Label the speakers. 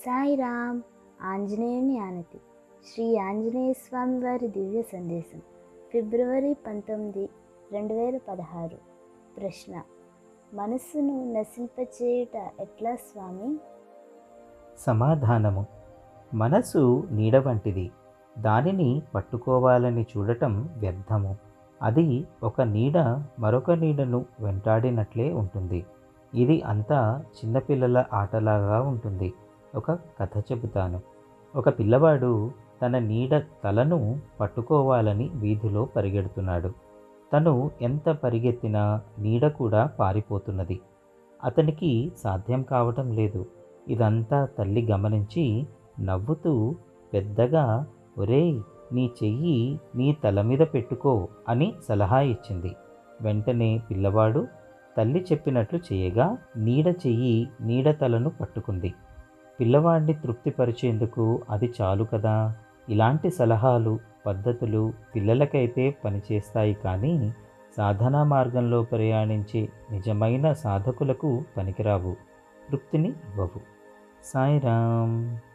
Speaker 1: సాయిరామ్ ఆంజనేయుని ఆనతి. శ్రీ ఆంజనేయ స్వామి వారి దివ్య సందేశం. ఫిబ్రవరి పంతొమ్మిది రెండు వేల పదహారు. ప్రశ్న. మనస్సును నశింపచేయుట ఎట్లా స్వామి?
Speaker 2: సమాధానము. మనసు నీడ వంటిది. దానిని పట్టుకోవాలని చూడటం వ్యర్థము. అది ఒక నీడ మరొక నీడను వెంటాడినట్లే ఉంటుంది. ఇది అంతా చిన్నపిల్లల ఆటలాగా ఉంటుంది. ఒక కథ చెబుతాను. ఒక పిల్లవాడు తన నీడ తలను పట్టుకోవాలని వీధిలో పరిగెడుతున్నాడు. తను ఎంత పరిగెత్తినా నీడ కూడా పారిపోతున్నది. అతనికి సాధ్యం కావటం లేదు. ఇదంతా తల్లి గమనించి నవ్వుతూ పెద్దగా ఒరేయ్ నీ చెయ్యి నీ తల మీద పెట్టుకో అని సలహా ఇచ్చింది. వెంటనే పిల్లవాడు తల్లి చెప్పినట్లు చేయగా నీడ చెయ్యి నీడ తలను పట్టుకుంది. పిల్లవాడిని తృప్తిపరిచేందుకు అది చాలు కదా? ఇలాంటి సలహాలు పద్ధతులు పిల్లలకైతే పనిచేస్తాయి కానీ సాధనా మార్గంలో ప్రయాణించే నిజమైన సాధకులకు పనికిరావు. తృప్తిని ఇవ్వవు. సాయిరామ్.